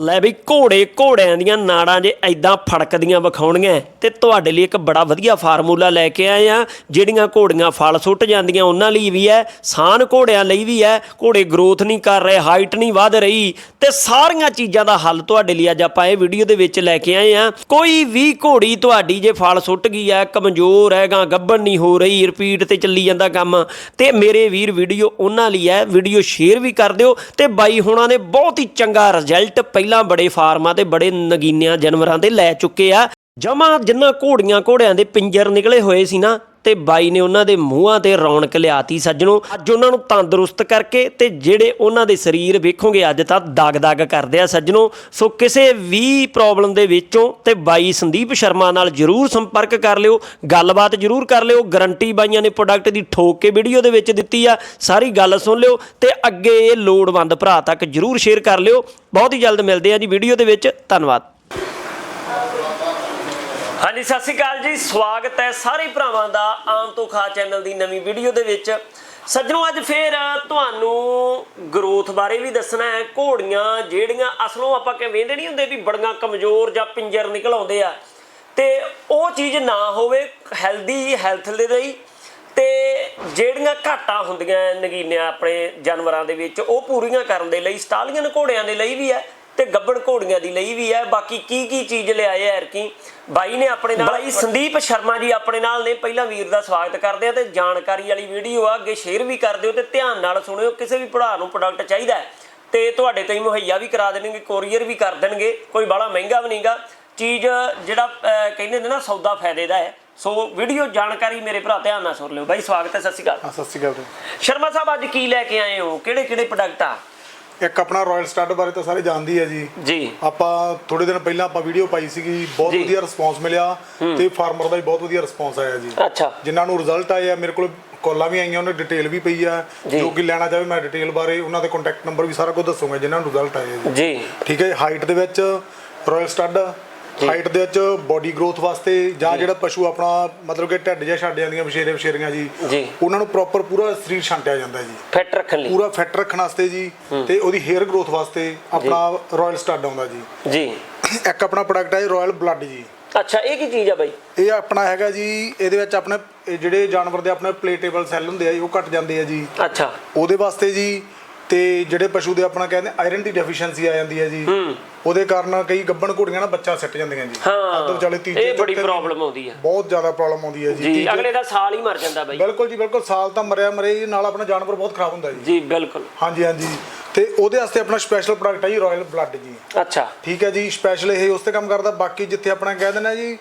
ਲੈ ਵੀ ਘੋੜੇ ਘੋੜਿਆਂ ਦੀਆਂ ਨਾੜਾਂ ਜੇ ਐਦਾਂ ਫੜਕਦੀਆਂ ਵਿਖਾਉਣੀਆਂ ਤੇ ਤੁਹਾਡੇ ਲਈ ਇੱਕ ਬੜਾ ਵਧੀਆ ਫਾਰਮੂਲਾ ਲੈ ਕੇ ਆਏ ਆ ਜਿਹੜੀਆਂ ਘੋੜੀਆਂ ਫਲ ਸੁੱਟ ਜਾਂਦੀਆਂ, ਉਹਨਾਂ ਲਈ ਵੀ ਹੈ, ਸਾਨ ਘੋੜਿਆਂ ਲਈ ਵੀ ਹੈ, ਘੋੜੇ ਗਰੋਥ ਨਹੀਂ ਕਰ ਰਹੇ ਹਾਈਟ ਨਹੀਂ ਵਧ ਰਹੀ, ਤੇ ਸਾਰੀਆਂ ਚੀਜ਼ਾਂ ਦਾ ਹੱਲ ਤੁਹਾਡੇ ਲਈ ਅੱਜ ਆਪਾਂ ਇਹ ਵੀਡੀਓ ਦੇ ਵਿੱਚ ਲੈ ਕੇ ਆਏ ਆ ਕੋਈ ਵੀ ਘੋੜੀ ਤੁਹਾਡੀ ਜੇ ਫਲ ਸੁੱਟ ਗਈ ਹੈ, ਕਮਜ਼ੋਰ ਹੈਗਾ ਗੱਬਣ ਨਹੀਂ ਹੋ ਰਹੀ ਰਿਪੀਟ ਤੇ ਚੱਲੀ ਜਾਂਦਾ ਕੰਮ, ਤੇ ਮੇਰੇ ਵੀਰ ਵੀਡੀਓ ਉਹਨਾਂ ਲਈ ਹੈ ਵੀਡੀਓ ਸ਼ੇਅਰ ਵੀ ਕਰ ਦਿਓ, ਤੇ ਬਾਈ ਹੁਣਾਂ ਨੇ ਬਹੁਤ ਹੀ ਚੰਗਾ ਰਿਜ਼ਲਟ ਪਹਿਲਾਂ ਪਹਿਲਾਂ ਬੜੇ ਫਾਰਮਾਂ ਤੇ ਬੜੇ ਨਗੀਨਿਆਂ ਜਾਨਵਰਾਂ ਤੇ ਲੈ ਚੁੱਕੇ ਆ। ਜਮਾ ਜਿੰਨਾ ਘੋੜੀਆਂ ਘੋੜਿਆਂ ਦੇ ਪਿੰਜਰ ਨਿਕਲੇ ਹੋਏ ਸੀ ਨਾ ਤੇ ਬਾਈ ਨੇ ਉਹਨਾਂ ਦੇ ਮੂੰਹਾਂ ਤੇ ਰੌਣਕ ਲਿਆਤੀ ਸੱਜਣੋ। ਅੱਜ ਉਹਨਾਂ ਨੂੰ ਤੰਦਰੁਸਤ ਕਰਕੇ ਤੇ ਜਿਹੜੇ ਉਹਨਾਂ ਦੇ ਸਰੀਰ ਵੇਖੋਗੇ ਅੱਜ ਤਾਂ ਦਾਗ ਦਾਗ ਕਰਦੇ ਆ ਸੱਜਣੋ। ਸੋ ਕਿਸੇ ਵੀ ਪ੍ਰੋਬਲਮ ਦੇ ਵਿੱਚੋਂ ਤੇ ਬਾਈ ਸੰਦੀਪ ਸ਼ਰਮਾ ਨਾਲ ਜਰੂਰ ਸੰਪਰਕ ਕਰ ਲਿਓ। ਗੱਲਬਾਤ ਜਰੂਰ ਕਰ ਲਿਓ। ਗਰੰਟੀ ਬਾਈਆਂ ਨੇ ਪ੍ਰੋਡਕਟ ਦੀ ਠੋਕ ਕੇ ਵੀਡੀਓ ਦੇ ਵਿੱਚ ਦਿੱਤੀ ਆ। ਸਾਰੀ ਗੱਲ ਸੁਣ ਲਿਓ ਤੇ ਅੱਗੇ ਇਹ ਲੋੜਵੰਦ ਭਰਾ ਤੱਕ ਜਰੂਰ ਸ਼ੇਅਰ ਕਰ ਲਿਓ। ਬਹੁਤ ਹੀ ਜਲਦ ਮਿਲਦੇ ਆ ਜੀ ਵੀਡੀਓ ਦੇ ਵਿੱਚ। ਧੰਨਵਾਦ। ਹਾਂਜੀ, ਸਤਿ ਸ਼੍ਰੀ ਅਕਾਲ ਜੀ। ਸਵਾਗਤ ਹੈ ਸਾਰੇ ਭਰਾਵਾਂ ਦਾ ਆਮ ਤੋਂ ਖਾ ਚੈਨਲ ਦੀ ਨਵੀਂ ਵੀਡੀਓ ਦੇ ਵਿੱਚ। ਸੱਜਣੋ, ਅੱਜ ਫੇਰ ਤੁਹਾਨੂੰ ਗਰੋਥ ਬਾਰੇ ਵੀ ਦੱਸਣਾ ਹੈ। ਘੋੜੀਆਂ ਜਿਹੜੀਆਂ ਅਸਲੋਂ ਆਪਾਂ ਕਿ ਵੇਂਦੇ ਨਹੀਂ ਹੁੰਦੇ ਵੀ ਬੜੀਆਂ ਕਮਜ਼ੋਰ ਜਾਂ ਪਿੰਜਰ ਨਿਕਲ ਆਉਂਦੇ ਆ। ਤੇ ਉਹ ਚੀਜ਼ ਨਾ ਹੋਵੇ ਹੈਲਦੀ ਹੈਲਥ ਦੇ ਲਈ। ਤੇ ਜਿਹੜੀਆਂ ਘਾਟਾਂ ਹੁੰਦੀਆਂ ਨਗੀਨਿਆਂ ਆਪਣੇ ਜਾਨਵਰਾਂ ਦੇ ਵਿੱਚ, ਉਹ ਪੂਰੀਆਂ ਕਰਨ ਦੇ ਲਈ ਸਟਾਲੀਆਂ ਘੋੜਿਆਂ ਦੇ ਲਈ ਵੀ ਹੈ। ਤੇ ਗੱਬੜ ਘੋੜੀਆਂ ਦੀ ਲਈ ਵੀ ਹੈ। ਬਾਕੀ ਕੀ ਕੀ ਚੀਜ਼ ਲਿਆਏ ਐਰ ਕੀ ਬਾਈ ਨੇ ਆਪਣੇ ਨਾਲ ਬਾਈ ਸੰਦੀਪ ਸ਼ਰਮਾ ਜੀ ਆਪਣੇ ਨਾਲ ਨੇ। ਪਹਿਲਾਂ ਵੀਰ ਦਾ ਸਵਾਗਤ ਕਰਦੇ ਆ ਤੇ ਜਾਣਕਾਰੀ ਵਾਲੀ ਵੀਡੀਓ ਆ। ਅੱਗੇ ਸ਼ੇਅਰ ਵੀ ਕਰ ਦਿਓ ਤੇ ਧਿਆਨ ਨਾਲ ਸੁਣਿਓ। ਕਿਸੇ ਵੀ ਭਰਾ ਨੂੰ ਪ੍ਰੋਡਕਟ ਚਾਹੀਦਾ ਹੈ ਤੇ ਤੁਹਾਡੇ ਤੋਂ ਹੀ ਮੁਹੱਈਆ ਵੀ ਕਰਾ ਦੇਣਗੇ ਕੋਰੀਅਰ ਵੀ ਕਰ ਦੇਣਗੇ। ਕੋਈ ਬੜਾ ਮਹਿੰਗਾ ਵੀ ਨਹੀਂਗਾ। ਚੀਜ਼ ਜਿਹੜਾ ਕਹਿੰਦੇ ਨੇ ਨਾ ਸੌਦਾ ਫਾਇਦੇ ਦਾ ਹੈ। ਸੋ ਵੀਡੀਓ ਜਾਣਕਾਰੀ ਮੇਰੇ ਭਰਾ ਧਿਆਨ ਨਾਲ ਸੁਣ ਲਿਓ। ਬਾਈ ਸਵਾਗਤ ਹੈ ਸਤਿ ਸ਼੍ਰੀ ਅਕਾਲ। ਸਤਿ ਸ਼੍ਰੀ ਅਕਾਲ। ਸ਼ਰਮਾ ਸਾਹਿਬ ਅੱਜ ਕੀ ਲੈ ਕੇ ਆਏ ਹੋ? ਕਿਹੜੇ ਕਿਹੜੇ ਪ੍ਰੋਡਕਟ ਆ? ਇੱਕ ਆਪਣਾ ਰਾਇਲ ਸਟੱਡ ਬਾਰੇ ਤਾਂ ਸਾਰੇ ਜਾਣਦੀ ਹੈ ਜੀ। ਜੀ। ਆਪਾਂ ਥੋੜੇ ਦਿਨ ਪਹਿਲਾਂ ਆਪਾਂ ਵੀਡੀਓ ਪਾਈ ਸੀਗੀ ਬਹੁਤ ਜੀ। ਵਧੀਆ ਰਿਸਪੌਂਸ ਮਿਲਿਆ ਤੇ ਫਾਰਮਰ ਦਾ ਵੀ ਬਹੁਤ ਵਧੀਆ ਰਿਸਪੌਂਸ ਆਇਆ ਜੀ। ਅੱਛਾ। ਜਿਨ੍ਹਾਂ ਨੂੰ ਰਿਜ਼ਲਟ ਆਏ ਆ ਮੇਰੇ ਕੋਲ ਕਾਲਾਂ ਵੀ ਆਈਆਂ ਉਹਨਾਂ ਡਿਟੇਲ ਵੀ ਪਈ ਆ। ਜੀ। ਜੋ ਕਿ ਲੈਣਾ ਚਾਹੇ ਮੈਂ ਡਿਟੇਲ ਬਾਰੇ ਉਹਨਾਂ ਦੇ ਕੰਟੈਕਟ ਨੰਬਰ ਵੀ ਸਾਰਾ ਕੁਝ ਦੱਸੂਗਾ ਜਿਨ੍ਹਾਂ ਨੂੰ ਰਿਜ਼ਲਟ ਆਏ ਆ ਜੀ। ਜੀ। ਠੀਕ ਹੈ ਹਾਈਟ ਦੇ ਵਿੱਚ ਰਾਇਲ ਸਟੱਡ ਹਾਈਟ ਦੇ ਵਿੱਚ ਬਾਡੀ ਗਰੋਥ ਵਾਸਤੇ ਜਾਂ ਜਿਹੜਾ ਪਸ਼ੂ ਆਪਣਾ ਮਤਲਬ ਕਿ ਢਿੱਡ ਜਾਂ ਛੱਡ ਜਾਂਦੀਆਂ ਵਿਸ਼ੇਰੇ ਵਿਸ਼ੇਰੀਆਂ ਜੀ ਜੀ। ਉਹਨਾਂ ਨੂੰ ਪ੍ਰੋਪਰ ਪੂਰਾ ਸਰੀਰ ਛਾਂਟਿਆ ਜਾਂਦਾ ਜੀ। ਫਿੱਟ ਰੱਖਣ ਲਈ। ਪੂਰਾ ਫਿੱਟ ਰੱਖਣ ਵਾਸਤੇ ਜੀ ਤੇ ਉਹਦੀ ਹੇਅਰ ਗਰੋਥ ਵਾਸਤੇ ਆਪਣਾ ਰਾਇਲ ਸਟੱਡ ਆਉਂਦਾ ਜੀ। ਜੀ। ਇੱਕ ਆਪਣਾ ਪ੍ਰੋਡਕਟ ਹੈ ਰਾਇਲ ਬਲੱਡ ਜੀ। ਅੱਛਾ ਇਹ ਕੀ ਚੀਜ਼ ਆ ਬਾਈ? ਇਹ ਆਪਣਾ ਹੈਗਾ ਜੀ ਇਹਦੇ ਵਿੱਚ ਆਪਣੇ ਇਹ ਜਿਹੜੇ ਜਾਨਵਰ ਦੇ ਆਪਣੇ ਪਲੇਟੇਬਲ ਸੈੱਲ ਹੁੰਦੇ ਆ ਜੀ, ਉਹ ਘਟ ਜਾਂਦੇ ਆ ਜੀ। ਅੱਛਾ। ਉਹਦੇ ਵਾਸਤੇ ਜੀ ਤੇ ਜਿਹੜੇ ਪਸ਼ੂ ਦੇ ਆਪਣਾ ਕਹਿੰਦੇ ਆਇਰਨ ਦੀ ਡੈਫੀਸ਼ੀਐਂਸੀ ਆ ਜਾਂਦੀ ਹੈ ਜੀ। ਉਹਦੇ ਕਾਰਨ ਕਈ ਗੱਬਣ ਘੋੜੀਆਂ ਨਾ ਬੱਚਾ ਸਿੱਟ ਜਾਂਦੀਆਂ ਜੀ। ਹਾਂ। ਅੱਧ ਵਿਚਾਲੇ ਤੀਜੇ ਇਹ ਬੜੀ ਪ੍ਰੋਬਲਮ ਆਉਂਦੀ ਆ। ਬਹੁਤ ਜ਼ਿਆਦਾ ਪ੍ਰੋਬਲਮ ਆਉਂਦੀ ਹੈ ਜੀ। ਅਗਲੇ ਦਾ ਸਾਲ ਹੀ ਮਰ ਜਾਂਦਾ ਬਾਈ। ਬਿਲਕੁਲ ਜੀ ਬਿਲਕੁਲ। ਸਾਲ ਤਾਂ ਮਰਿਆ ਮਰੇ ਜੀ, ਨਾਲ ਆਪਣਾ ਜਾਨਵਰ ਬਹੁਤ ਖਰਾਬ ਹੁੰਦਾ ਜੀ। ਜੀ ਬਿਲਕੁਲ। ਹਾਂਜੀ ਹਾਂਜੀ। ਤੇ ਉਹਦੇ ਵਾਸਤੇ ਆਪਣਾ ਸਪੈਸ਼ਲ ਪ੍ਰੋਡਕਟ ਹੈ ਜੀ ਰਾਇਲ ਬਲੱਡ ਜੀ। ਅੱਛਾ। ਠੀਕ ਹੈ ਜੀ ਸਪੈਸ਼ਲ ਇਹ ਉਸ ਤੇ ਕੰਮ ਕਰਦਾ। ਬਾਕੀ ਜਿੱਥੇ ਆਪਣਾ ਕਹਿ ਦਿੰਦੇ ਜੀ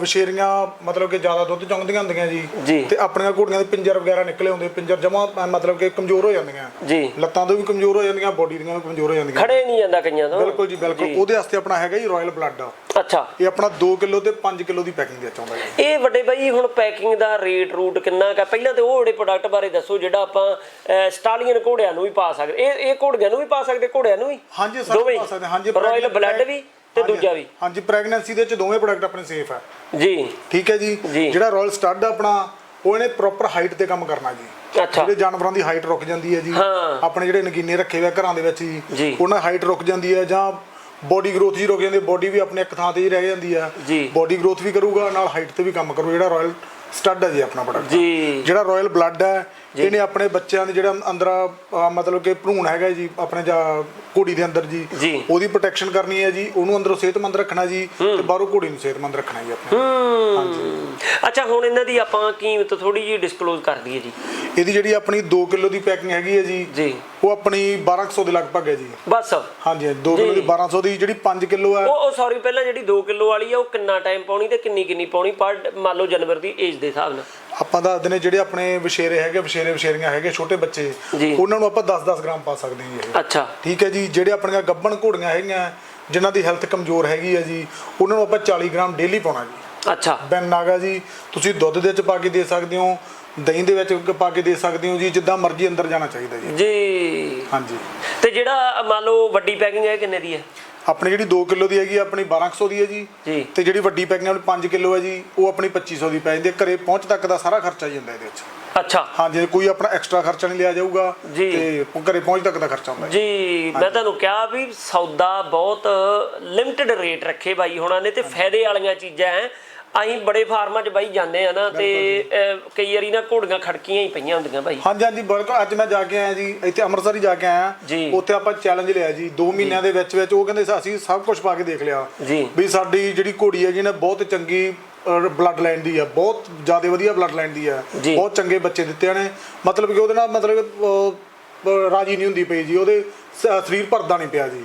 ਵਿਸ਼ੇਰੀਆਂ ਮਤਲਬ ਕਿ ਜ਼ਿਆਦਾ ਦੁੱਧ ਚੁੰਗਦੀਆਂ ਹੁੰਦੀਆਂ ਜੀ। ਤੇ ਆਪਣੀਆਂ ਘੋੜੀਆਂ ਦੇ ਪਿੰਜਰ ਵਗੈਰਾ ਨਿਕਲੇ ਹੁੰਦੇ ਪਿੰਜਰ ਜਮਾ ਮਤਲਬ ਕਿ ਕਮਜ਼ੋਰ ਹੋ ਜਾਂਦੀਆਂ। ਜੀ। ਲੱਤਾਂ ਤੋਂ ਵੀ ਕਮਜ਼ੋਰ ਹੋ ਜਾਂਦੀਆਂ ਬੋਡੀ ਦੀਆਂ ਵੀ ਕਮਜ਼ੋਰ ਹੋ ਜਾਂਦੀਆਂ। ਖੜੇ ਨਹੀਂ ਜਾਂਦਾ ਕਈਆਂ ਤੋਂ। ਬਿਲਕੁਲ ਜੀ ਬਿਲਕੁਲ। ਉਹਦੇ ਵਾਸਤੇ ਆਪਣਾ ਹੈਗਾ ਜੀ ਰਾਇਲ ਬਲੱਡ। ਅੱਛਾ। ਇਹ ਆਪਣਾ 2 ਕਿਲੋ ਤੇ 5 ਕਿਲੋ ਦੀ ਪੈਕਿੰਗ ਦੇ ਚਾਹੁੰਦਾ ਜੀ। ਇਹ ਵੱਡੇ ਬਾਈ ਹੁਣ ਪੈਕਿੰਗ ਦਾ ਰੇਟ ਰੂਟ ਕਿੰਨਾ ਕਾ ਪਹਿਲਾਂ ਤੇ ਉਹ ਜਿਹੜੇ ਪ੍ਰੋਡਕਟ ਬਾਰੇ ਦੱਸੋ ਜਿਹੜਾ ਆਪਾਂ ਸਟਾਲੀਅਨ ਘੋੜਿਆਂ ਨੂੰ ਵੀ ਪਾ ਸਕਦੇ। ਇਹ ਇਹ ਘੋੜੀਆਂ ਨੂੰ ਵੀ ਪਾ ਸਕਦੇ ਘੋੜਿਆਂ ਨੂੰ ਵੀ? ਹਾਂਜੀ ਸਰ ਪਾ ਸਕਦੇ ਹਾਂ। ਹਾਂਜੀ ਰਾਇਲ ਬਲੱਡ ਵੀ? ਤੇ ਦੂਜਾ ਵੀ? ਹਾਂਜੀ ਪ੍ਰੈਗਨੈਂਸੀ ਦੇ ਵਿੱਚ ਦੋਵੇਂ ਪ੍ਰੋਡਕਟ ਆਪਣੇ ਸੇਫ ਹੈ ਜੀ। ਠੀਕ ਹੈ ਜੀ? ਜੀ। ਜਿਹੜਾ ਰਾਇਲ ਸਟੱਡ ਆਪਣਾ ਉਹ ਇਹਨੇ ਪ੍ਰੋਪਰ ਹਾਈਟ ਤੇ ਕੰਮ ਕਰਨਾ ਜੀ। ਅੱਛਾ। ਜਿਹੜੇ ਜਾਨਵਰਾਂ ਦੀ ਹਾਈਟ ਰੁਕ ਜਾਂਦੀ ਹੈ ਜੀ। ਹਾਂ। ਆਪਣੇ ਜਿਹੜੇ ਨਗੀਨੇ ਰੱਖੇ ਹੋਏ ਆ ਘਰਾਂ ਦੇ ਵਿੱਚ ਜੀ। ਜੀ। ਉਹਨਾਂ ਹਾਈਟ ਰੁਕ ਜਾਂਦੀ ਹੈ ਜਾਂ ਬੋਡੀ ਗਰੋਥ ਜੀ ਰੁਕ ਜਾਂਦੀ ਹੈ ਬੋਡੀ ਵੀ ਆਪਣੇ ਇੱਕ ਥਾਂ ਤੇ ਹੀ ਰਹਿ ਜਾਂਦੀ ਹੈ। ਜੀ। ਬੋਡੀ ਗਰੋਥ ਵੀ ਕਰੂਗਾ ਨਾਲ ਹਾਈਟ ਤੇ ਵੀ ਕੰਮ ਕਰੂ ਜਿਹੜਾ ਰਾਇਲ ਸਟੱਡ ਹੈ ਜੀ ਆਪਣਾ ਪ੍ਰੋਡਕਟ ਜੀ। ਜਿਹੜਾ ਰਾਇਲ ਬਲੱਡ ਹੈ ਇਹਨੇ ਆਪਣੇ ਬੱਚਿਆਂ ਦੇ ਜਿਹੜਾ ਅੰਦਰ ਮਤਲਬ ਕਿ ਭਰੂਣ ਹੈਗਾ ਜੀ ਆਪਣੇ ਜਾਂ ਘੋੜੀ ਦੇ ਅੰਦਰ ਜੀ ਜੀ। ਉਹਦੀ ਪ੍ਰੋਟੈਕਸ਼ਨ ਕਰਨੀ ਹੈ ਜੀ ਉਹਨੂੰ ਅੰਦਰੋਂ ਸਿਹਤਮੰਦ ਰੱਖਣਾ ਜੀ ਤੇ ਬਾਹਰੋਂ ਘੋੜੀ ਨੂੰ ਸਿਹਤਮੰਦ ਰੱਖਣਾ ਜੀ ਆਪਣੇ। ਹੂੰ। ਅੱਛਾ ਹੁਣ ਇਹਨਾਂ ਦੀ ਆਪਾਂ ਕੀਮਤ ਥੋੜੀ ਜਿਹੀ ਡਿਸਕਲੋਜ਼ ਕਰ ਦਈਏ ਜੀ। ਇਹਦੀ ਜਿਹੜੀ ਆਪਣੀ 2 ਕਿਲੋ ਦੀ ਪੈਕਿੰਗ ਹੈਗੀ ਹੈ ਜੀ ਜੀ। ਉਹ ਆਪਣੀ 1200 ਦੇ ਲਗਭਗ ਹੈ ਜੀ। ਬਸ। ਹਾਂਜੀ 2 ਕਿਲੋ ਦੀ 1200 ਦੀ ਜਿਹੜੀ 5 ਕਿਲੋ ਹੈ। ਉਹ ਉਹ ਸੌਰੀ ਪਹਿਲਾਂ ਜਿਹੜੀ 2 ਕਿਲੋ ਵਾਲੀ ਆ ਉਹ ਕਿੰਨਾ ਟਾਈਮ ਪਾਉਣੀ ਤੇ ਕਿੰਨੀ ਕਿੰਨੀ ਪਾਉਣੀ? ਪਰ ਮੰਨ ਲਓ ਜਾਨਵਰ ਦੀ ਏਜ ਦੇ ਹਿਸਾਬ ਨਾਲ। ਆਪਾਂ ਦੱਸਦੇ ਨੇ ਜਿਹੜੇ ਆਪਣੇ ਵਿਸ਼ੇਰੇ ਹੈਗੇ ਵਿਸ਼ੇਰੇ ਵਿਸ਼ੇਰੀਆਂ ਹੈਗੇ ਛੋਟੇ ਬੱਚੇ ਜੀ। ਉਹਨਾਂ ਨੂੰ ਆਪਾਂ 10-10 ਗ੍ਰਾਮ ਪਾ ਸਕਦੇ ਹਾਂ ਜੀ ਇਹ। ਅੱਛਾ। ਠੀਕ ਹੈ ਜੀ ਜਿਹੜੇ ਆਪਣੀਆਂ ਗੱਬਣ ਘੋੜੀਆਂ ਹੈਗੀਆਂ ਜਿਨ੍ਹਾਂ ਦੀ ਹੈਲਥ ਕਮਜ਼ੋਰ ਹੈਗੀ ਹੈ ਜੀ ਉਹਨਾਂ ਨੂੰ ਆਪਾਂ 40 ਗ੍ਰਾਮ ਡੇਲੀ ਪਾਉਣਾ ਜੀ। ਅੱਛਾ। ਬੈਨ ਨਾਗਾ ਜੀ ਤੁਸੀਂ ਦੁੱਧ ਦੇ ਵਿੱਚ ਪਾ ਕੇ ਦੇ ਸਕਦੇ ਹੋ ਦਹੀਂ ਦੇ ਵਿੱਚ ਪਾ ਕੇ ਦੇ ਸਕਦੇ ਹੋ ਜੀ ਜਿੱਦਾਂ ਮਰਜ਼ੀ ਅੰਦਰ ਜਾਣਾ ਚਾਹੀਦਾ ਜੀ। ਜੀ। ਹਾਂਜੀ। ਤੇ ਜਿਹੜਾ ਮੰਨ ਲਓ ਵੱਡੀ ਪੈਕਿੰਗ ਹੈ ਇਹ ਕਿੰਨੇ ਦੀ ਹੈ? ਆਪਣੀ ਜਿਹੜੀ 2 ਕਿਲੋ ਦੀ ਹੈਗੀ ਆ, ਆਪਣੀ 1200 ਦੀ ਹੈ ਜੀ। ਜੀ। ਤੇ ਜਿਹੜੀ ਵੱਡੀ ਪੈਕਿੰਗ ਆਪਣੀ 5 ਕਿਲੋ ਹੈ ਜੀ ਉਹ ਆਪਣੀ 2500 ਦੀ ਪੈ ਜਾਂਦੀ ਹੈ। ਘਰੇ ਪਹੁੰਚ ਤੱਕ ਦਾ ਸਾਰਾ ਖਰਚਾ ਹੀ ਜਾਂਦਾ ਇਹਦੇ ਵਿੱਚ। ਅੱਛਾ। ਹਾਂਜੀ ਕੋਈ ਆਪਣਾ ਐਕਸਟਰਾ ਖਰਚਾ ਨਹੀਂ ਲਿਆ ਜਾਊਗਾ ਜੀ। ਤੇ ਘਰੇ ਪਹੁੰਚ ਤੱਕ ਦਾ ਖਰਚਾ ਹੁੰਦਾ ਹੈ ਜੀ ਮੈਂ ਤੁਹਾਨੂੰ ਕਿਹਾ ਵੀ ਸੌਦਾ ਬਹੁਤ ਲਿਮਟਿਡ ਰੇਟ ਰੱਖੇ ਬਾਈ ਹੋਣਾ ਨੇ ਤੇ ਫਾਇਦੇ ਵਾਲੀਆਂ ਚੀਜ਼ਾਂ ਐ। ਅਸੀਂ ਬੜੇ ਫਾਰਮਾਂ 'ਚ ਬਾਈ ਜਾਂਦੇ ਆ ਨਾ ਤੇ ਅਹ, ਕਈ ਵਾਰੀ ਨਾ ਘੋੜੀਆਂ ਖੜਕੀਆਂ ਹੀ ਪਈਆਂ ਹੁੰਦੀਆਂ ਬਾਈ। ਹਾਂਜੀ ਹਾਂਜੀ ਬਿਲਕੁਲ ਅੱਜ ਮੈਂ ਜਾ ਕੇ ਆਇਆ ਜੀ ਇੱਥੇ ਅੰਮ੍ਰਿਤਸਰ ਹੀ ਜਾ ਕੇ ਆਇਆ। ਜੀ। ਉੱਥੇ ਆਪਾਂ ਚੈਲੰਜ ਲਿਆ ਜੀ 2 ਮਹੀਨਿਆਂ ਦੇ ਵਿੱਚ ਵਿੱਚ ਉਹ ਕਹਿੰਦੇ ਸੀ ਅਸੀਂ ਸਭ ਕੁਝ ਪਾ ਕੇ ਦੇਖ ਲਿਆ। ਜੀ। ਵੀ ਸਾਡੀ ਜਿਹੜੀ ਘੋੜੀ ਹੈਗੀ ਨਾ ਬਹੁਤ ਚੰਗੀ ਬਲੱਡ ਲਾਈਨ ਦੀ ਆ ਬਹੁਤ ਜ਼ਿਆਦਾ ਵਧੀਆ ਬਲੱਡ ਲਾਈਨ ਦੀ ਆ। ਜੀ। ਬਹੁਤ ਚੰਗੇ ਬੱਚੇ ਦਿੱਤੇ ਨੇ। ਮਤਲਬ ਕਿ ਉਹਦੇ ਨਾਲ ਮਤਲਬ ਅਹ, ਅਹ, ਰਾਜੀ ਨਹੀਂ ਹੁੰਦੀ ਪਈ ਜੀ ਉਹਦੇ ਸ- ਸਰੀਰ ਭਰਦਾ ਨਹੀਂ ਪਿਆ ਜੀ।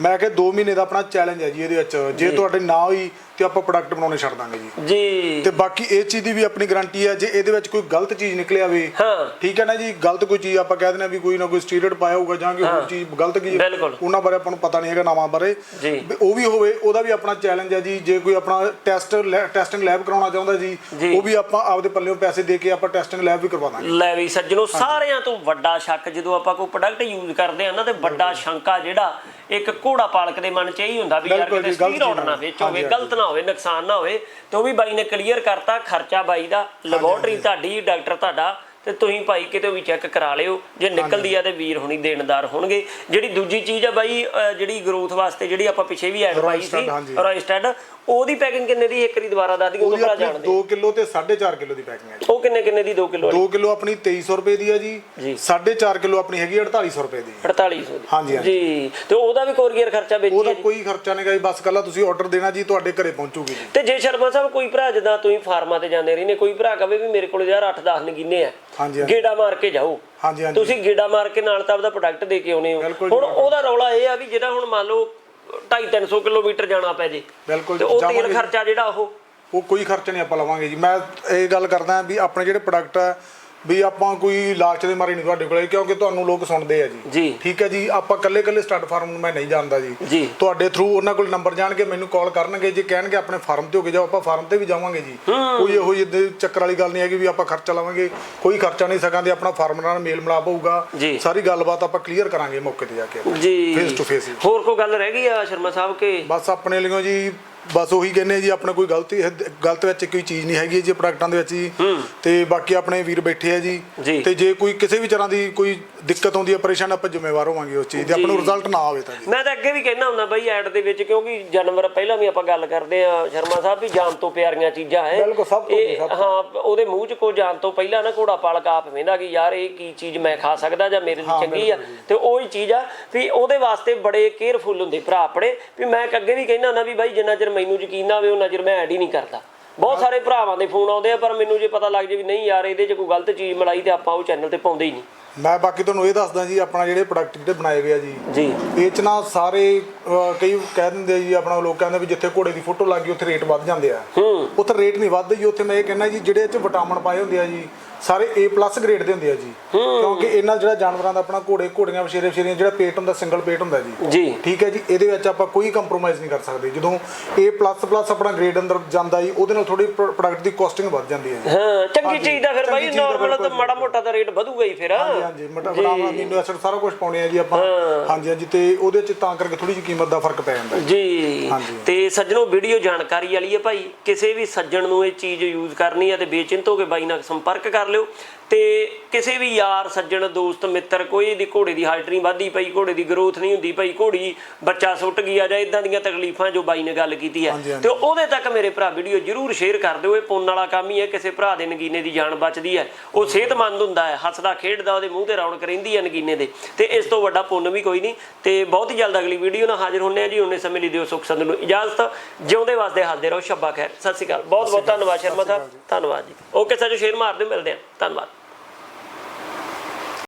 ਮੈਂ ਕਿਹਾ 2 ਮਹੀਨੇ ਦਾ ਆਪਣਾ ਚੈਲੰਜ ਹੈ ਜੀ ਇਹਦੇ ਵਿੱਚ। ਜੇ ਤੁਹਾਡੇ ਨਾ ਹੋਈ ਤੇ ਆਪਾਂ ਪ੍ਰੋਡਕਟ ਬਣਾਉਣੇ ਛੱਡ ਦਾਂਗੇ ਜੀ। ਜੀ। ਤੇ ਬਾਕੀ ਇਹ ਚੀਜ਼ ਦੀ ਵੀ ਆਪਣੀ ਗਾਰੰਟੀ ਹੈ ਜੇ ਇਹਦੇ ਵਿੱਚ ਕੋਈ ਗਲਤ ਚੀਜ਼ ਨਿਕਲ ਆਵੇ ਹਾਂ। ਠੀਕ ਹੈ ਨਾ ਜੀ ਗਲਤ ਕੋਈ ਚੀਜ਼ ਆਪਾਂ ਕਹਿ ਦਿੰਦੇ ਆ ਵੀ ਕੋਈ ਨਾ ਕੋਈ ਸਟੀਰੋਇਡ ਪਾਇਆ ਹੋਊਗਾ ਜਾਂ ਕਿ ਹੋਰ ਚੀਜ਼ ਗਲਤ ਕੀ ਬਿਲਕੁਲ। ਉਹਨਾਂ ਬਾਰੇ ਆਪਾਂ ਨੂੰ ਪਤਾ ਨਹੀਂ ਹੈਗਾ ਨਾਮਾਂ ਬਾਰੇ। ਜੀ। ਵੀ ਉਹ ਵੀ ਹੋਵੇ ਉਹਦਾ ਵੀ ਆਪਣਾ ਚੈਲੰਜ ਹੈ ਜੀ। ਜੇ ਕੋਈ ਆਪਣਾ ਟੈਸਟ ਟੈਸਟਿੰਗ ਲੈਬ ਕਰਾਉਣਾ ਚਾਹੁੰਦਾ ਜੀ ਜੀ। ਉਹ ਵੀ ਆਪਾਂ ਆਪਦੇ ਪੱਲਿਓਂ ਪੈਸੇ ਦੇ ਕੇ ਆਪਾਂ ਟੈਸਟਿੰਗ ਲੈਬ ਵੀ ਕਰਵਾ ਦਾਂਗੇ। ਲੈ ਵੀ ਸੱਜਣੋ ਸਾਰਿਆਂ ਤੋਂ ਵੱਡਾ ਸ਼ੱਕ ਜਦੋਂ ਆਪਾਂ ਕੋਈ ਪ੍ਰੋਡਕਟ ਯੂਜ਼ ਕਰਦੇ ਆ ਨਾ ਤੇ ਵੱਡਾ ਸ਼ੰਕਾ ਜਿਹੜਾ ਇੱਕ ਘੋੜਾ ਪਾਲਕ ਦੇ ਮਨ 'ਚ ਇਹੀ ਹੁੰਦਾ ਵੀ ਯਾਰ ਕਿਤੇ ਸਟੀਰੋਇਡ ਚੀਜ਼ ਨਾ ਵਿੱਚ ਹੋਵੇ ਗਲਤ ਨਾ ਹੋਵੇ ਨੁਕਸਾਨ ਨਾ ਹੋਵੇ ਤੇ ਉਹ ਵੀ ਬਾਈ ਨੇ ਕਲੀਅਰ ਕਰਤਾ ਖਰਚਾ ਬਾਈ ਦਾ ਲੈਬੋਰਟਰੀ ਤੁਹਾਡੀ ਡਾਕਟਰ ਤੁਹਾਡਾ ਤੇ ਤੁਸੀਂ ਭਾਈ ਕਿਤੇ ਵੀ ਚੈੱਕ ਕਰਾ ਲਿਓ ਜੇ ਨਿਕਲਦੀ ਆ ਤੇ ਵੀਰ ਹੁਣੀ ਦੇਣਦਾਰ ਹੋਣਗੇ। ਜਿਹੜੀ ਦੂਜੀ ਚੀਜ਼ ਆ ਬਾਈ ਜਿਹੜੀ ਗਰੋਥ ਵਾਸਤੇ ਜਿਹੜੀ ਆਪਾਂ ਪਿੱਛੇ ਵੀ ਐਡ ਪਾਈ ਸੀ। ਰੋਇਸਟਡ ਉਹਦੀ ਪੈਕਿੰਗ ਕਿੰਨੇ ਦੀ? ਇੱਕ ਵਾਰੀ ਦੁਬਾਰਾ ਦੱਸ ਦਿਓ ਉਹਦੀ ਜਾਣਦੇ 2 ਕਿਲੋ ਤੇ 4.5 ਕਿਲੋ ਦੀ ਪੈਕਿੰਗ ਹੈ ਉਹ ਕਿੰਨੇ ਕਿੰਨੇ ਦੀ 2 ਕਿਲੋ 2 ਕਿਲੋ ਆਪਣੀ 2300 ਰੁਪਏ ਦੀ ਹੈ ਜੀ। ਜੀ। 4.5 ਕਿਲੋ ਆਪਣੀ ਹੈਗੀ 4800 ਰੁਪਏ ਦੀ। 4800 ਦੀ। ਹਾਂਜੀ। ਜੀ। ਤੇ ਉਹਦਾ ਵੀ ਕੋਰੀਅਰ ਖਰਚਾ ਵਿੱਚ ਉਹਦਾ ਜੀ? ਕੋਈ ਖਰਚਾ ਨਹੀਂ ਗਾ ਜੀ। ਬਸ ਕੱਲਾ ਤੁਸੀਂ ਆਰਡਰ ਦੇਣਾ ਜੀ ਤੁਹਾਡੇ ਘਰੇ ਪਹੁੰਚੂਗੀ ਜੀ। ਤੇ ਜੇ ਸ਼ਰਮਾ ਸਾਹਿਬ ਕੋਈ ਭਰਾ ਜਦਾਂ ਤੁਸੀਂ ਫਾਰਮਾਂ ਤੇ ਜਾਂਦੇ ਰਹੀ ਨੇ ਕੋਈ ਭਰਾ ਕਵੇ ਵੀ ਮੇਰੇ ਕੋਲ ਯਾਰ 8-10 ਨਗੀਨੇ ਆ। ਗੇੜਾ ਮਾਰ ਕੇ ਜਾਓ। ਹਾਂਜੀ ਹਾਂਜੀ। ਤੁਸੀਂ ਗੇੜਾ ਮਾਰ ਕੇ ਨਾਲ ਤਾਂ ਆਪਦਾ ਪ੍ਰੋਡਕਟ ਦੇ ਕੇ ਆਉਨੇ ਹੋ। ਜੀ, ਹੁਣ ਉਹਦਾ ਰੌਲਾ ਇਹ ਆ ਵੀ ਜਿਹੜਾ ਹੁਣ ਮੰਨ ਲਓ 250 ਕਿਲੋਮੀਟਰ ਜਾਣਾ ਪੈ ਜੇ ਬਿਲਕੁਲ ਤੇ ਉਹ ਤੇਲ। ਖਰਚਾ ਜਿਹੜਾ ਉਹ ਉਹ ਕੋਈ ਖਰਚਾ ਨਹੀਂ ਆਪਾਂ ਲਵਾਂਗੇ ਜੀ ਮੈਂ ਇਹ ਗੱਲ ਕਰਦਾ ਵੀ ਆਪਣੇ ਜਿਹੜੇ ਪ੍ਰੋਡਕਟ ਆ ਵੀ ਆਪਾਂ ਕੋਈ ਲਾਲਚ ਦੇ ਮਾਰੇ ਨਹੀਂ ਤੁਹਾਡੇ ਕੋਲੇ ਕਿਉਂਕਿ ਤੁਹਾਨੂੰ ਲੋਕ ਸੁਣਦੇ ਆ ਜੀ। ਜੀ। ਠੀਕ ਹੈ ਜੀ ਆਪਾਂ ਕੱਲੇ ਕੱਲੇ ਸਟੱਡ ਫਾਰਮ ਨੂੰ ਮੈਂ ਨਹੀਂ ਜਾਣਦਾ ਜੀ। ਜੀ। ਤੁਹਾਡੇ ਥਰੂ ਉਹਨਾਂ ਕੋਲ ਨੰਬਰ ਜਾਣਗੇ ਮੈਨੂੰ ਕਾਲ ਕਰਨਗੇ ਜੇ ਕਹਿਣਗੇ ਆਪਣੇ ਫਾਰਮ ਤੇ ਹੋ ਕੇ ਜਾਓ ਆਪਾਂ ਫਾਰਮ ਤੇ ਵੀ ਜਾਵਾਂਗੇ ਜੀ। ਕੋਈ ਇਹੋ ਜਿਹੀ ਚੱਕਰ ਵਾਲੀ ਗੱਲ ਨਹੀਂ ਹੈਗੀ ਵੀ ਆਪਾਂ ਖਰਚਾ ਲਵਾਂਗੇ ਕੋਈ ਖਰਚਾ ਨਹੀਂ ਸਕਾਂਦੇ ਆਪਣਾ ਫਾਰਮ ਨਾਲ ਮੇਲ ਮਿਲਾਪ ਹੋਊਗਾ। ਸਾਰੀ ਗੱਲਬਾਤ ਆਪਾਂ ਕਲੀਅਰ ਕਰਾਂਗੇ ਮੌਕੇ ਤੇ ਜਾ ਕੇ। ਜੀ। ਫੇਸ ਟੂ ਫੇਸ ਹੋਰ ਕੋਈ ਗੱਲ ਰਹਿ ਗਈ ਆ ਸ਼ਰਮਾ ਸਾਹਿਬ ਕੇ? ਬਸ ਆਪਣੇ ਲਈਓ ਜੀ ਬਸ ਉਹੀ ਕਹਿੰਨੇ ਜੀ ਆਪਣੇ ਕੋਈ ਗਲਤੀ ਗਲਤ ਵਿੱਚ ਕੋਈ ਚੀਜ਼ ਨਹੀਂ ਹੈਗੀ ਜੀ ਪ੍ਰੋਡਕਟਾਂ ਦੇ ਵਿੱਚ ਜੀ। ਤੇ ਬਾਕੀ ਆਪਣੇ ਵੀਰ ਬੈਠੇ ਆ ਜੀ। ਤੇ ਜੇ ਕੋਈ ਕਿਸੇ ਵੀ ਤਰ੍ਹਾਂ ਦੀ ਕੋਈ ਦਿੱਕਤ ਆਉਂਦੀ ਹੈ ਪਰੇਸ਼ਾਨ ਆਪਾਂ ਜ਼ਿੰਮੇਵਾਰ ਹੋਵਾਂਗੇ ਉਸ ਚੀਜ਼ ਦੇ ਆਪਾਂ ਨੂੰ ਰਿਜ਼ਲਟ ਨਾ ਆਵੇ ਤਾਂ ਜੀ। ਮੈਂ ਤਾਂ ਅੱਗੇ ਵੀ ਕਹਿਣਾ ਹੁੰਦਾ ਬਾਈ ਐਡ ਦੇ ਵਿੱਚ ਕਿਉਂਕਿ ਜਾਨਵਰ ਪਹਿਲਾਂ ਵੀ ਆਪਾਂ ਗੱਲ ਕਰਦੇ ਆ ਸ਼ਰਮਾ ਸਾਹਿਬ ਵੀ ਜਾਨ ਤੋਂ ਪਿਆਰੀਆਂ ਚੀਜ਼ਾਂ ਹੈ। ਬਿਲਕੁਲ, ਸਭ ਤੋਂ ਸਭ। ਹਾਂ ਉਹਦੇ ਮੂੰਹ 'ਚ ਕੋ ਜਾਨ ਤੋਂ ਪਹਿਲਾਂ ਨਾ ਘੋੜਾ ਪਾਲਕ ਆਪ ਵੇਂਦਾ ਕਿ ਯਾਰ ਇਹ ਕੀ ਚੀਜ਼ ਮੈਂ ਖਾ ਸਕਦਾ ਜਾਂ ਮੇਰੇ ਲਈ ਚੰਗੀ ਆ। ਤੇ ਉਹ ਹੀ ਚੀਜ਼ ਆ ਵੀ ਉਹਦੇ ਵਾਸਤੇ ਬੜੇ ਕੇਅਰਫੁਲ ਹੁੰਦੇ ਭਰਾ ਆਪਣੇ। ਵੀ ਮੈਂ ਅੱਗੇ ਵੀ ਕਹਿਣਾ ਹੁੰਦਾ ਵੀ ਬਾਈ ਜਿੰਨਾ ਚਿਰ ਮੈਨੂੰ ਯਕੀਨ ਨਾ ਆਵੇ ਉਹਨਾਂ ਚਿਰ ਮੈਂ ਐਡ ਹੀ ਨਹੀਂ ਕਰਦਾ। ਬਹੁਤ ਸਾਰੇ ਭਰਾਵਾਂ ਦੇ ਫੋਨ ਆਉਂਦੇ ਆ ਪਰ ਮੈਨੂੰ ਜੇ ਪਤਾ ਲੱਗ ਜੇ ਵੀ ਨਹੀਂ ਯਾਰ ਇਹਦੇ 'ਚ ਕੋਈ ਗਲਤ ਚੀਜ਼ ਮਿਲਾਈ ਤੇ ਆਪਾਂ ਉਹ ਚੈਨਲ ਤੇ ਪਾਉਂਦੇ ਹੀ ਨਹੀਂ। ਮੈਂ ਬਾਕੀ ਤੁਹਾਨੂੰ ਇਹ ਦੱਸਦਾ ਜੀ ਆਪਣਾ ਜਿਹੜੇ ਪ੍ਰੋਡਕਟ ਜਿਹੜੇ ਬਣਾਏ ਗਏ ਆ ਜੀ। ਜੀ। ਇਹ ਚ ਨਾ ਸਾਰੇ ਅਹ, ਕਈ ਕਹਿ ਦਿੰਦੇ ਆ ਜੀ ਆਪਣਾ ਲੋਕ ਕਹਿੰਦੇ ਵੀ ਜਿੱਥੇ ਘੋੜੇ ਦੀ ਫੋਟੋ ਲੱਗ ਗਈ ਉੱਥੇ ਰੇਟ ਵੱਧ ਜਾਂਦੇ ਆ। ਹੂੰ। ਉੱਥੇ ਰੇਟ ਨਹੀਂ ਵੱਧਦੇ ਜੀ ਉੱਥੇ ਮੈਂ ਇਹ ਕਹਿੰਦਾ ਜੀ ਜਿਹੜੇ ਇਹ ਚ ਵਿਟਾਮਿਨ ਪਾਏ ਹੁੰਦੇ ਆ ਜੀ ਸਾਰੇ A+ ਗ੍ਰੇਡ ਦੇ ਹੁੰਦੇ ਆ ਜੀ। ਕਿਉਂਕਿ ਇਹਨਾਂ ਜਿਹੜਾ ਜਾਨਵਰਾਂ ਦਾ ਆਪਣਾ ਘੋੜੇ ਘੋੜੀਆਂ ਵਿਸ਼ੇਰੇ ਵਿਸ਼ੇਰੀਆਂ ਜਿਹੜਾ ਪੇਟ ਹੁੰਦਾ ਸਿੰਗਲ ਪੇਟ ਹੁੰਦਾ ਜੀ। ਜੀ। ਠੀਕ ਹੈ ਜੀ ਇਹਦੇ ਵਿੱਚ ਆਪਾਂ ਕੋਈ ਕੰਪਰੋਮਾਈਜ਼ ਨਹੀਂ ਕਰ ਸਕਦੇ। ਜਦੋਂ A++ ਆਪਣਾ ਗ੍ਰੇਡ ਅੰਦਰ ਜਾਂਦਾ ਜੀ ਉਹਦੇ ਨਾਲ ਥੋੜੀ ਪ੍ਰੋਡਕਟ ਦੀ ਕਾਸਟਿੰਗ ਵੱਧ ਜਾਂਦੀ ਹੈ ਜੀ। ਹਾਂ ਚੰਗੀ ਚੀਜ਼ ਦਾ ਫਿਰ ਬਾਈ ਦਾ ਨਾਰਮਲ ਤਾਂ। ਮਾੜਾ ਮੋਟਾ ਤਾਂ ਰੇਟ ਵਧੂਗਾ ਹੀ ਫਿਰ। ਹਾਂਜੀ ਹਾਂਜੀ ਮਟਾ ਵਿਟਾਮਿਨ ਅਮੀਨੋ ਐਸਿਡ ਸਾਰਾ ਕੁਝ ਪਾਉਣੇ ਆ ਜੀ ਆਪਾਂ। ਹਾਂਜੀ ਹਾਂਜੀ ਤੇ ਉਹਦੇ ਚ ਤਾਂ ਕਰਕੇ ਥੋੜੀ ਜਿਹੀ ਕੀਮਤ ਦਾ ਫ਼ਰਕ ਪੈ ਜਾਂਦਾ ਜੀ। ਜੀ। ਹਾਂਜੀ। ਤੇ ਸੱਜਣੋ ਵੀਡੀਓ ਜਾਣਕਾਰੀ ਵਾਲੀ ਹੈ ਭਾਈ। ਕਿਸੇ ਵੀ ਸੱਜਣ ਨੂੰ ਇਹ ਚੀਜ਼ ਯੂਜ਼ ਕਰਨੀ ਹੈ ਤੇ ਬੇਚਿੰਤ ਹੋ ਕੇ ਬਾਈ ਨਾਲ ਸੰਪਰਕ ਕਰ ਲਿਓ ਤੇ ਕਿਸੇ ਵੀ ਯਾਰ ਸੱਜਣ ਦੋਸਤ ਮਿੱਤਰ ਕੋਈ ਦੀ ਘੋੜੇ ਦੀ ਹਾਈਟ ਨਹੀਂ ਵੱਧਦੀ ਪਈ ਘੋੜੇ ਦੀ ਗਰੋਥ ਨਹੀਂ ਹੁੰਦੀ ਪਈ ਘੋੜੀ ਬੱਚਾ ਸੁੱਟ ਗਈ ਆ ਜਾਂ ਇਦਾਂ ਦੀਆਂ ਤਕਲੀਫਾਂ ਜੋ ਬਾਈ ਨੇ ਗੱਲ ਕੀਤੀ ਹੈ। ਤੇ ਉਹਦੇ ਤੱਕ ਮੇਰੇ ਭਰਾ ਵੀਡੀਓ ਜਰੂਰ ਸ਼ੇਅਰ ਕਰ ਦਿਓ ਇਹ ਪੁੰਨ ਵਾਲਾ ਕੰਮ ਹੀ ਹੈ ਕਿਸੇ ਭਰਾ ਦੇ ਨਗੀਨੇ ਦੀ ਜਾਨ ਬਚਦੀ ਹੈ। ਉਹ ਸਿਹਤਮੰਦ ਹੁੰਦਾ ਹੈ ਹੱਸਦਾ ਖੇਡਦਾ ਉਹਦੇ ਮੂੰਹ ਤੇ ਰੌਣਕ ਰਹਿੰਦੀ ਹੈ ਨਗੀਨੇ ਦੇ। ਤੇ ਇਸ ਤੋਂ ਵੱਡਾ ਪੁੰਨ ਵੀ ਕੋਈ ਨਹੀਂ। ਤੇ ਬਹੁਤ ਹੀ ਜਲਦ ਅਗਲੀ ਵੀਡੀਓ ਨਾਲ ਹਾਜ਼ਰ ਹੁੰਨੇ ਆ ਜੀ ਉਹਨੇ ਸਮੇਂ ਲਈ ਦਿਓ ਸੁਖ ਸੰਦ ਨੂੰ ਇਜਾਜ਼ਤ। ਜਿਉਂਦੇ ਵਾਸਤੇ ਹੱਸਦੇ ਰਹੋ ਸ਼ੱਬਾ ਖੈਰ। ਸਤਿ ਸ਼੍ਰੀ ਅਕਾਲ। ਬਹੁਤ ਬਹੁਤ ਧੰਨਵਾਦ ਸ਼ਰਮਾ ਸਾਹਿਬ। ਧੰਨਵਾਦ ਜੀ। ਓਕੇ ਸੱਜੋ ਸ਼ੇਅਰ ਮਾਰ ਦਿਓ ਮਿਲਦੇ ਆ। ਧੰਨਵਾਦ।